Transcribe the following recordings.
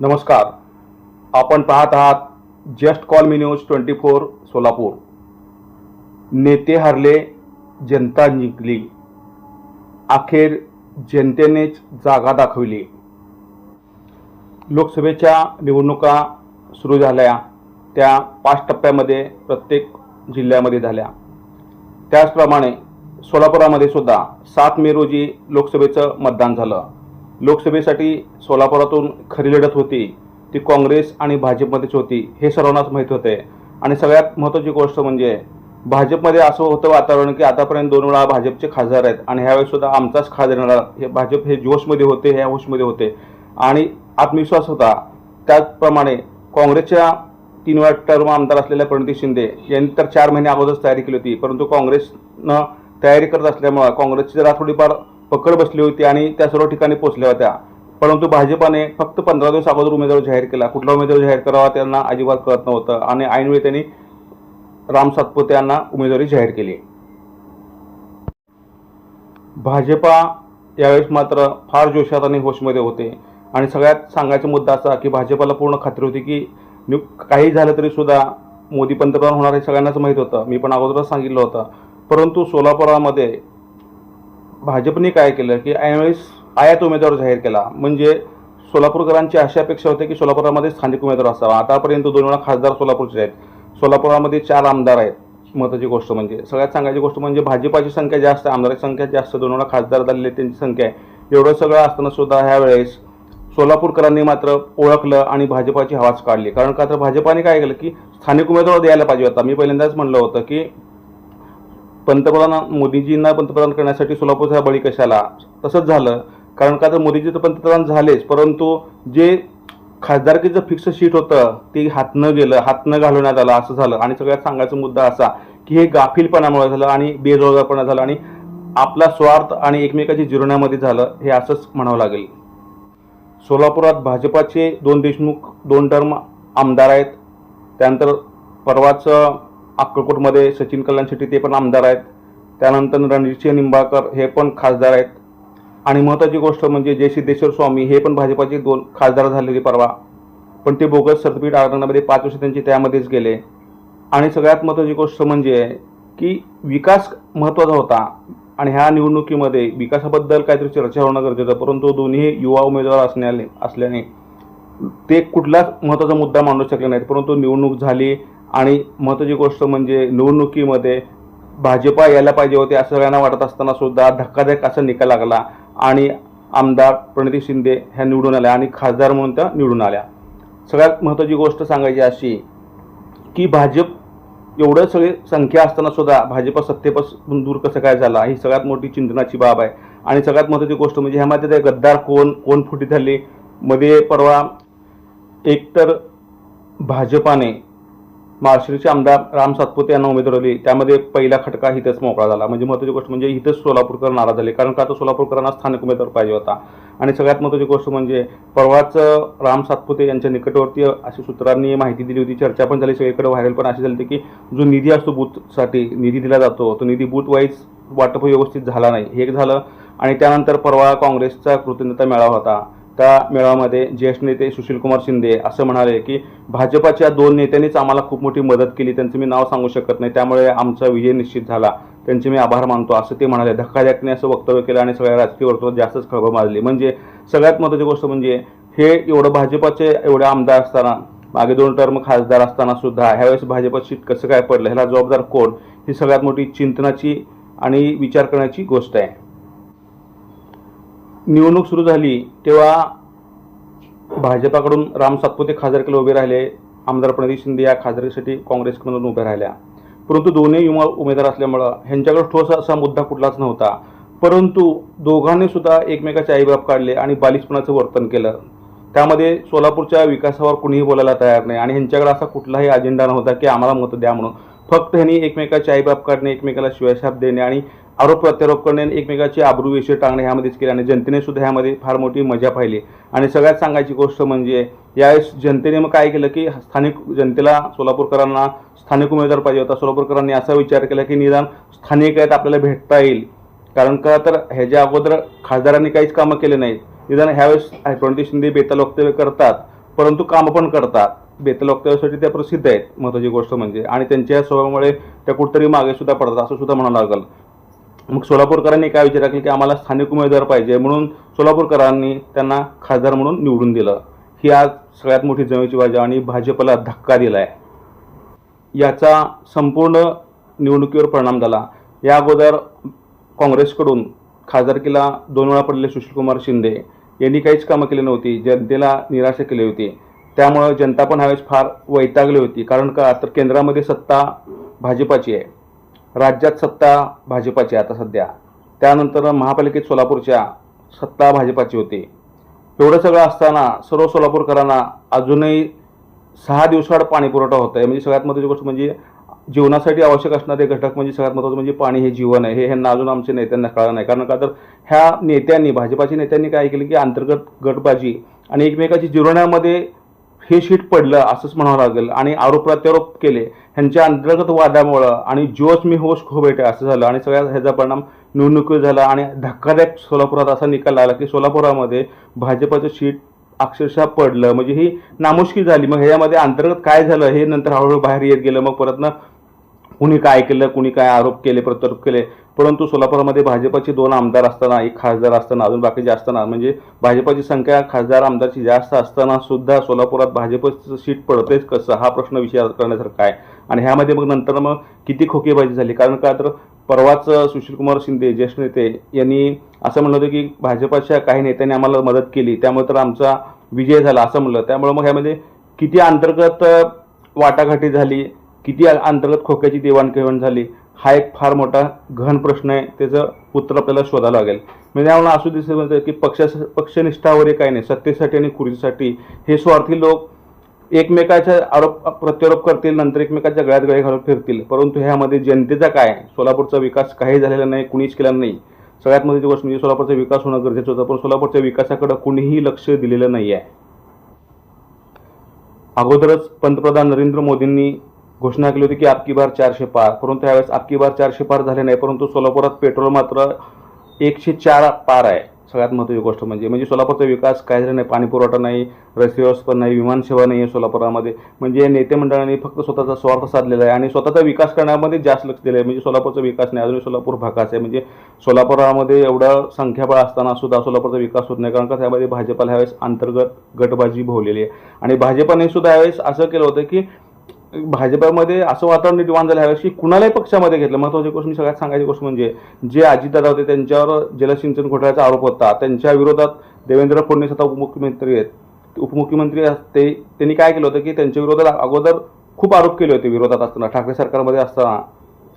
नमस्कार. आपण पाहत आहात just call me news twenty four Solapur. नेते हरले जनता जिंकली. अखेर जनतेनेच जागा दाखवली. लोकसभेच्या निवडणुका सुरू झाल्या. त्या पाच टप्प्यामध्ये प्रत्येक जिल्ह्यामध्ये झाल्या. त्याचप्रमाणे सोलापुरामध्ये सुद्धा सात मे रोजी लोकसभेचं मतदान झालं. लोकसभेसाठी सोलापुरातून खरी लढत होती ती काँग्रेस आणि भाजपमध्येच होती हे सर्वांनाच माहीत होते. आणि सगळ्यात महत्त्वाची गोष्ट म्हणजे भाजपमध्ये असं होतं वातावरण की आतापर्यंत दोन वेळा भाजपचे खासदार आहेत आणि ह्यावेळेस सुद्धा आमचाच खासदार येणार. हे भाजप हे जोशमध्ये होते ह्या होशमध्ये होते. आणि आत्मविश्वास होता. त्याचप्रमाणे काँग्रेसच्या तीन वेळा टर्म आमदार असलेल्या प्रणिती शिंदे यांनी तर चार महिने अगोदरच तयारी केली होती परंतु काँग्रेसनं तयारी करत असल्यामुळं काँग्रेसची जरा थोडीफार पकड बसली होती आणि त्या सर्व ठिकाणी पोहोचल्या होत्या. परंतु भाजपाने फक्त पंधरा दिवस अगोदर उमेदवार जाहीर केला. कुठला उमेदवार जाहीर करावा त्यांना अजिबात कळत नव्हतं आणि ऐनवेळी त्यांनी राम सातपुते यांना उमेदवारी जाहीर केली. भाजपा यावेळेस मात्र फार जोशात आणि होशमध्ये होते. आणि सगळ्यात सांगायचा मुद्दा असा की भाजपाला पूर्ण खात्री होती की नि- काही झालं तरी सुद्धा मोदी पंतप्रधान होणार हे सगळ्यांनाच माहीत होतं. मी पण अगोदरच सांगितलं होतं. परंतु सोलापुरामध्ये भाजपने काय केलं की ऐनवेळेस आयात उमेदवार जाहीर केला. म्हणजे सोलापूरकरांची अशी अपेक्षा होती की सोलापुरामध्ये स्थानिक उमेदवार असावा. आतापर्यंत दोन वेळा खासदार सोलापूरचे आहेत. सोलापुरामध्ये चार आमदार आहेत. महत्त्वाची गोष्ट म्हणजे सगळ्यात सांगायची गोष्ट म्हणजे भाजपाची संख्या जास्त आहे आमदाराची संख्या जास्त दोन वेळा खासदार झालेले त्यांची संख्या आहे. एवढं सगळं असताना सुद्धा ह्यावेळेस सोलापूरकरांनी मात्र ओळखलं आणि भाजपाची हवाच काढली. कारण का तर भाजपाने काय केलं की स्थानिक उमेदवार द्यायला पाहिजे होता. मी पहिल्यांदाच म्हणलं होतं की पंतप्रधान मोदीजींना पंतप्रधान करण्यासाठी सोलापूरचा बळी कशाला? तसंच झालं. कारण का तर मोदीजी तर पंतप्रधान झालेच. परंतु जे खासदारकीचं फिक्स शीट होतं ते हातनं गेलं हातनं घालवण्यात आलं असं झालं. आणि सगळ्यात सांगायचा मुद्दा असा की हे गाफीलपणामुळे झालं आणि बेरोजगारपणा झालं आणि आपला स्वार्थ आणि एकमेकाची जिरवण्यामध्ये झालं हे असंच म्हणावं लागेल. सोलापुरात भाजपाचे दोन देशमुख दोन टर्म आमदार आहेत. त्यानंतर परवाचं अक्कलकोटमध्ये सचिन कल्याण शेट्टी ते पण आमदार आहेत. त्यानंतर रणजितसिंह निंबाळकर हे पण खासदार आहेत. आणि महत्त्वाची गोष्ट म्हणजे जय सिद्धेश्वर स्वामी हे पण भाजपाचे दोन खासदार झालेले परवा. पण ते बोगस सर्टिफिकेट आरक्षणामध्ये पाच वर्ष त्यांचे त्यामध्येच गेले. आणि सगळ्यात महत्त्वाची गोष्ट म्हणजे की विकास महत्त्वाचा होता. आणि ह्या निवडणुकीमध्ये विकासाबद्दल काहीतरी चर्चा होणं गरजेचं परंतु दोन्ही युवा उमेदवार असण्याने असल्याने ते कुठलाच महत्त्वाचा मुद्दा मांडू शकले नाहीत परंतु निवडणूक झाली आणि महत्त्वाची गोष्ट म्हणजे निवडणुकीमध्ये भाजपा यायला पाहिजे होते असं सगळ्यांना वाटत असताना सुद्धा धक्कादायक असा निकाल लागला आणि आमदार प्रणिती शिंदे ह्या निवडून आल्या आणि खासदार म्हणून त्या निवडून आल्या. सगळ्यात महत्त्वाची गोष्ट सांगायची अशी की भाजप एवढं सगळी संख्या असताना सुद्धा भाजप सत्तेपासून दूर कसं काय झाला ही सगळ्यात मोठी चिंतनाची बाब आहे. आणि सगळ्यात महत्त्वाची गोष्ट म्हणजे ह्यामध्ये ते गद्दार कोण कोण फुटी झाली मध्ये परवा एकतर भाजपाने माळशिरचे आमदार राम सातपुते यांना उमेदवारी दिली त्यामध्ये पहिला खटका हिथंच मोकळा झाला. म्हणजे महत्त्वाची गोष्ट म्हणजे इथंच सोलापूरकर नाराज झाले कारण का आता सोलापूरकरांना स्थानिक उमेदवार पाहिजे होता. आणि सगळ्यात महत्त्वाची गोष्ट म्हणजे परवाच राम सातपुते यांच्या निकटवर्ती अशी सूत्रांनी माहिती दिली होती चर्चा पण झाली सगळीकडे व्हायरल पण अशी झाली होती की जो निधी असतो बूथसाठी निधी दिला जातो तो निधी बूथ वाईज वाटप व्यवस्थित झाला नाही. हे एक झालं आणि त्यानंतर परवा काँग्रेसचा कृतज्ञता मेळावा होता. त्या मेळाव्यामध्ये ज्येष्ठ नेते सुशीलकुमार शिंदे असं म्हणाले की भाजपाच्या दोन नेत्यांनीच आम्हाला खूप मोठी मदत केली त्यांचं मी नाव सांगू शकत नाही. त्यामुळे आमचा विजय निश्चित झाला. त्यांचे मी आभार मानतो असं ते म्हणाले. धक्कादायकने असं वक्तव्य केलं आणि सगळ्या राजकीय वर्तुळात जास्तच खळबळ माजली. म्हणजे सगळ्यात महत्त्वाची गोष्ट म्हणजे हे एवढं भाजपाचे एवढे आमदार असताना मागे दोन टर्म खासदार असताना सुद्धा ह्यावेळेस भाजपा सीट कसं काय पडलं ह्याला जबाबदार कोण ही सगळ्यात मोठी चिंतनाची आणि विचार करण्याची गोष्ट आहे. निवडणूक सुरू झाली तेव्हा भाजपाकडून राम सातपुते खासदारकीला उभे राहिले आमदार प्रणिती शिंदे या खासदारकीसाठी काँग्रेसकडून उभ्या राहिल्या. परंतु दोन्ही युवा उमेदवार असल्यामुळं ह्यांच्याकडे ठोस असा मुद्दा कुठलाच नव्हता. परंतु दोघांनी सुद्धा एकमेकाचे आईबाप काढले आणि बालिशपणाचं वर्तन केलं. त्यामध्ये सोलापूरच्या विकासावर कुणीही बोलायला तयार नाही आणि ह्यांच्याकडे असा कुठलाही अजेंडा नव्हता की आम्हाला मतं द्या म्हणून. फक्त ह्यांनी एकमेकाचे आईबाप काढणे एकमेकाला शिवाशाप देणे आणि आरोप प्रत्यारोप करणे आणि एकमेकाची आबरू विषय टांगणे ह्यामध्येच केले. आणि जनतेने सुद्धा ह्यामध्ये फार मोठी मजा पाहिली. आणि सगळ्यात सांगायची गोष्ट म्हणजे यावेळेस जनतेने मग काय केलं की स्थानिक जनतेला सोलापूरकरांना स्थानिक उमेदवार पाहिजे होता. सोलापूरकरांनी असा विचार केला की निदान स्थानिक आहेत आपल्याला भेटता येईल. कारण का तर ह्याच्या अगोदर खासदारांनी काहीच कामं केले नाहीत. निदान ह्यावेळेस प्रणिती शिंदे बेताल वक्तव्य करतात परंतु कामं पण करतात. बेतल वक्तव्यासाठी त्या प्रसिद्ध आहेत महत्त्वाची गोष्ट म्हणजे. आणि त्यांच्या स्वभावामुळे त्या कुठेतरी मागे सुद्धा पडतात असं सुद्धा म्हणावं लागेल. मग सोलापूरकरांनी काय विचार केला की आम्हाला स्थानिक उमेदवार पाहिजे म्हणून सोलापूरकरांनी त्यांना खासदार म्हणून निवडून दिलं. ही आज सगळ्यात मोठी जमेची बाजू आणि भाजपला धक्का दिला आहे याचा संपूर्ण निवडणुकीवर परिणाम झाला. या अगोदर काँग्रेसकडून खासदारकीला दोन वेळा पडलेले सुशीलकुमार शिंदे. यांनी काहीच कामं केली नव्हती जनतेला निराशा केली होती. त्यामुळं जनता पण ह्यावेळेस फार वैतागली होती. कारण का तर केंद्रामध्ये सत्ता भाजपाची आहे. राज्यात सत्ता भाजपाची आहे आता सध्या. त्यानंतर महापालिकेत सोलापूरच्या सत्ता भाजपाची होती. एवढं सगळं असताना सर्व सोलापूरकरांना अजूनही सहा दिवसाआड पाणी पुरवठा होत आहे म्हणजे सगळ्यात महत्त्वाची गोष्ट म्हणजे जीवनासाठी आवश्यक असणारे घटक म्हणजे सगळ्यात महत्त्वाचं म्हणजे पाणी हे जीवन आहे. हे ह्यांना अजून आमच्या नेत्यांना कळलं नाही. कारण का तर ह्या नेत्यांनी भाजपाच्या नेत्यांनी काय केलं की अंतर्गत गटबाजी आणि एकमेकाची जिरवण्यामध्ये हे शीट पडलं असंच म्हणावं लागेल. आणि आरोप प्रत्यारोप केले. ह्यांच्या अंतर्गत वादामुळं आणि जोश मी होश खो बेटे असं झालं. आणि सगळ्या ह्याचा परिणाम निवडणुकीवर झाला. आणि धक्कादायक सोलापुरात असा निकाल आला की सोलापुरामध्ये भाजपाचं शीट अक्षरशः पडलं. म्हणजे ही नामुष्की झाली. मग ह्याच्यामध्ये अंतर्गत काय झालं हे नंतर हळूहळू बाहेर येत गेलं. मग परत ना कुणी काय केलं कुणी काय आरोप केले प्रत्यारोप केले परंतु सोलापूरमध्ये भाजपाचे दोन आमदार असताना एक खासदार असताना अजून बाकीचे असताना म्हणजे भाजपाची संख्या खासदार आमदारची जास्त असताना सुद्धा सोलापुरात भाजपचं सीट पडतेच कसं? हा प्रश्न विचार करण्यासारखा आहे. आणि ह्यामध्ये मग नंतर मग किती खोकेबाजी झाली? कारण का तर परवाच सुशीलकुमार शिंदे ज्येष्ठ नेते यांनी असं म्हणलं होतं की भाजपाच्या काही नेत्यांनी आम्हाला मदत केली त्यामुळे तर आमचा विजय झाला असं म्हणलं. त्यामुळे मग ह्यामध्ये किती अंतर्गत वाटाघाटी झाली? किती अंतर्गत खोक्याची देवाणघेवाण झाली हा एक फार मोठा गहन प्रश्न आहे त्याचं उत्तर आपल्याला शोधावं लागेल. म्हणजे आम्हाला असू दिसत म्हणतं की पक्षा पक्षनिष्ठा वगैरे काही नाही सत्तेसाठी आणि खुर्चीसाठी हे स्वार्थी लोक एकमेकाच्या आरोप प्रत्यारोप करतील नंतर एकमेकाच्या गळ्यात गळे घालून फिरतील. परंतु ह्यामध्ये जनतेचा काय सोलापूरचा विकास काही झालेला नाही कुणीच केला नाही. सगळ्यात महत्त्वाची गोष्ट म्हणजे सोलापूरचा विकास होणं गरजेचं होतं पण सोलापूरच्या विकासाकडे कुणीही लक्ष दिलेलं नाही आहे अगोदरच पंतप्रधान नरेंद्र मोदींनी घोषणा केली होती की आपकी बार चारशे पार परंतु यावेळेस आपकी बार चारशे पार झाले नाही परंतु सोलापुरात पेट्रोल मात्र एकशे चार पार आहे. सगळ्यात महत्त्वाची गोष्ट म्हणजे म्हणजे सोलापूरचा विकास काय झाला नाही पाणीपुरवठा नाही रस्ते व्यवस्था नाही विमानसेवा नाही आहे सोलापुरामध्ये. म्हणजे नेते मंडळाने फक्त स्वतःचा स्वार्थ साधलेला आहे आणि स्वतःचा विकास करण्यामध्ये जास्त लक्ष दिलं आहे म्हणजे सोलापूरचा विकास नाही अजूनही सोलापूर भागाच आहे. म्हणजे सोलापुरामध्ये एवढं संख्याबळ असताना सुद्धा सोलापूरचा विकास होत नाही कारण का त्यामध्ये भाजपाला ह्यावेळेस अंतर्गत गटबाजी भोवलेली आहे. आणि भाजपाने सुद्धा यावेळेस असं केलं होतं की भाजपामध्ये असं वातावरण निर्माण झालं ह्यावेळेस की कुणालाही पक्षामध्ये घेतलं. महत्त्वाची गोष्ट मी सगळ्यात सांगायची गोष्ट म्हणजे जे अजितदादा होते त्यांच्यावर जलसिंचन घोटाळ्याचा आरोप होता. त्यांच्या विरोधात देवेंद्र फडणवीस आता उपमुख्यमंत्री आहेत. उपमुख्यमंत्री ते त्यांनी काय केलं होतं की त्यांच्या विरोधात अगोदर खूप आरोप केले होते विरोधात असताना. ठाकरे सरकारमध्ये असताना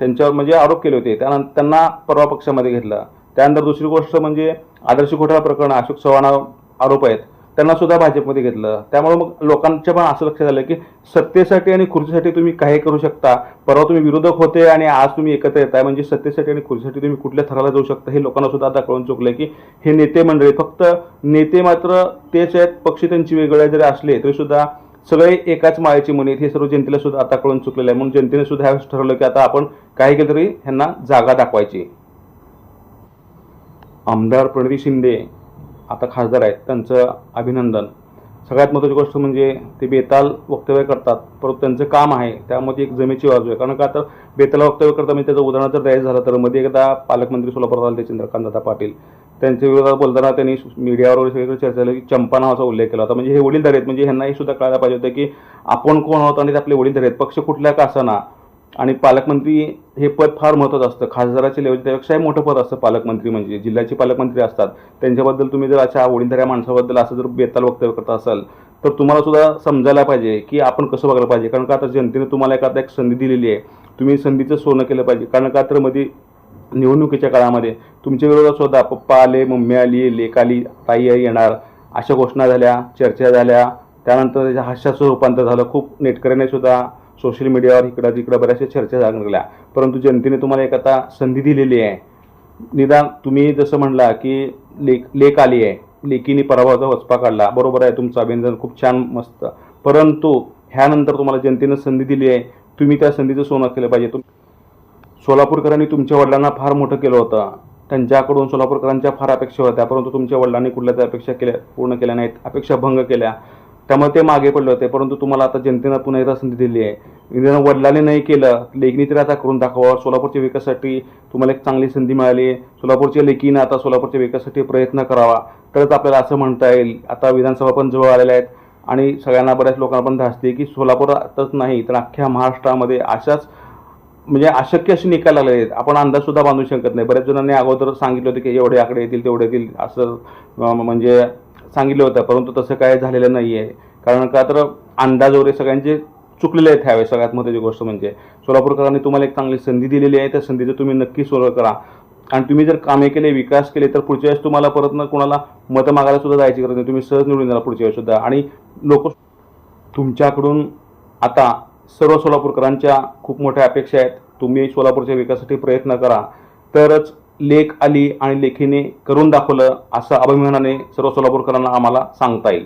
त्यांच्यावर म्हणजे आरोप केले होते. त्यानंतर त्यांना परवा पक्षामध्ये घेतलं. त्यानंतर दुसरी गोष्ट म्हणजे आदर्श घोटाळा प्रकरण अशोक चव्हाण आरोप आहेत. त्यांना सुद्धा भाजपमध्ये घेतलं. त्यामुळे मग लोकांच्या पण असं लक्षात आलं की सत्तेसाठी आणि खुर्चीसाठी तुम्ही काही करू शकता. परवा तुम्ही विरोधक होते आणि आज तुम्ही एकत्र येताय. म्हणजे सत्तेसाठी आणि खुर्चीसाठी तुम्ही कुठल्या थराला जाऊ शकता हे लोकांना सुद्धा आता कळून चुकलंय की हे नेते मंडळी फक्त नेते मात्र तेच आहेत. पक्ष त्यांची वेगळे जरी असले तरी सुद्धा सगळे एकाच माळ्याची मुली हे सर्व जनतेला सुद्धा आता कळून चुकलेलं आहे. म्हणून जनतेने सुद्धा ह्यावेळेस ठरवलं की आता आपण काही केलं तरी ह्यांना जागा दाखवायची. आमदार प्रणिती शिंदे आता खासदार आहेत त्यांचं अभिनंदन. सगळ्यात महत्त्वाची गोष्ट म्हणजे ते बेताल वक्तव्य करतात परंतु त्यांचं काम आहे त्यामध्ये एक जमेची बाजू आहे. कारण का तर बेताल वक्तव्य करता म्हणजे त्याचं उदाहरण जर द्यायचं झालं तर मध्ये एकदा पालकमंत्री सोलापूरात आले चंद्रकांतदादा पाटील. त्यांच्या विरोधात बोलताना त्यांनी मीडियावर वगैरे सगळीकडे चर्चा झाली की चंपा नावाचा उल्लेख केला होता. म्हणजे हे वडीलधारे आहेत म्हणजे ह्यांनाही सुद्धा कळायला पाहिजे होतं की आपण कोण आहोत आणि ते आपले वडीलधारे आहेत. पक्ष कुठल्या का असाना आणि पालकमंत्री हे पद फार महत्त्वाचं असतं. खासदाराच्या लेवल त्यापेक्षाही मोठं पद असतं पालकमंत्री म्हणजे. जिल्ह्याचे पालकमंत्री असतात. त्यांच्याबद्दल तुम्ही जर अशा आवडीधाऱ्या माणसाबद्दल असं जर बेताल वक्तव्य करत असाल तर तुम्हाला सुद्धा समजायला पाहिजे की आपण कसं बघायला पाहिजे. कारण का आता जनतेने तुम्हाला एखादा एक संधी दिलेली आहे. तुम्ही संधीचं सोनं केलं पाहिजे. कारण का तर मध्ये निवडणुकीच्या काळामध्ये तुमच्या विरोधात सुद्धा पप्पा आले मम्मी आली लेख आली ताई आई येणार अशा घोषणा झाल्या चर्चा झाल्या. त्यानंतर त्याच्या हास्याचं रूपांतर झालं. खूप नेटकऱ्याने सुद्धा सोशल मीडियावर इकडं तिकडं बऱ्याचशा चर्चा लागल्या. परंतु जनतेने तुम्हाला एक आता संधी दिलेली आहे. निदान तुम्ही जसं म्हणला की लेक लेख आली आहे. लेकीने पराभवाचा वचपा काढला. बरोबर आहे तुमचं अभिनंदन खूप छान मस्त. परंतु ह्यानंतर तुम्हाला जनतेनं संधी दिली आहे. तुम्ही त्या संधीचं सोनं केलं पाहिजे. तुम सोलापूरकरांनी तुमच्या वडिलांना फार मोठं केलं होतं. त्यांच्याकडून सोलापूरकरांच्या फार अपेक्षा होत्या. परंतु तुमच्या वडिलांनी कुठल्या त्या अपेक्षा केल्या पूर्ण केल्या नाहीत. अपेक्षा भंग केल्या. त्यामुळे ते मागे पडले होते. परंतु तुम्हाला आता जनतेनं पुन्हा एकदा संधी दिली आहे. इंदिरा वडिलांनी नाही केलं. लेखनी तरी आता करून दाखवावं सोलापूरच्या विकासासाठी तुम्हाला एक चांगली संधी मिळाली. सोलापूरच्या लेखीनं आता सोलापूरच्या विकासासाठी प्रयत्न करावा. तरच आपल्याला असं म्हणता येईल. आता विधानसभा पण जवळ आलेल्या आहेत. आणि सगळ्यांना बऱ्याच लोकांना पण धासते की सोलापूरातच नाही तर अख्ख्या महाराष्ट्रामध्ये अशाच म्हणजे अशक्य असे निकाल लागले आहेत. आपण अंदाजसुद्धा बांधू शकत नाही. बऱ्याच जणांनी अगोदर सांगितलं होतं की एवढे आकडे येतील तेवढे येतील. असं म्हणजे सांगितलं होतं परंतु तसं काय झालेलं नाही आहे कारण का तर अंदाज वगैरे सगळ्यांचे चुकलेले आहेत ह्यावेळेस सगळ्यात महत्त्वाची गोष्ट म्हणजे. सोलापूरकरांनी तुम्हाला एक चांगली संधी दिलेली आहे त्या संधीचं तुम्ही नक्की सोल्व करा. आणि तुम्ही जर कामे केले विकास केले तर पुढच्या वेळेस तुम्हाला परत न कोणाला मतं मागायला सुद्धा जायची गरज नाही. तुम्ही सहज निवडून जाणार पुढच्या वेळेस सुद्धा. आणि लोक तुमच्याकडून आता सर्व सोलापूरकरांच्या खूप मोठ्या अपेक्षा आहेत. तुम्ही सोलापूरच्या विकासासाठी प्रयत्न करा. तरच लेख आली आणि लेखीने करून दाखवलं असं अभिमानाने सर्व सोलापूरकरांना आम्हाला सांगता येईल.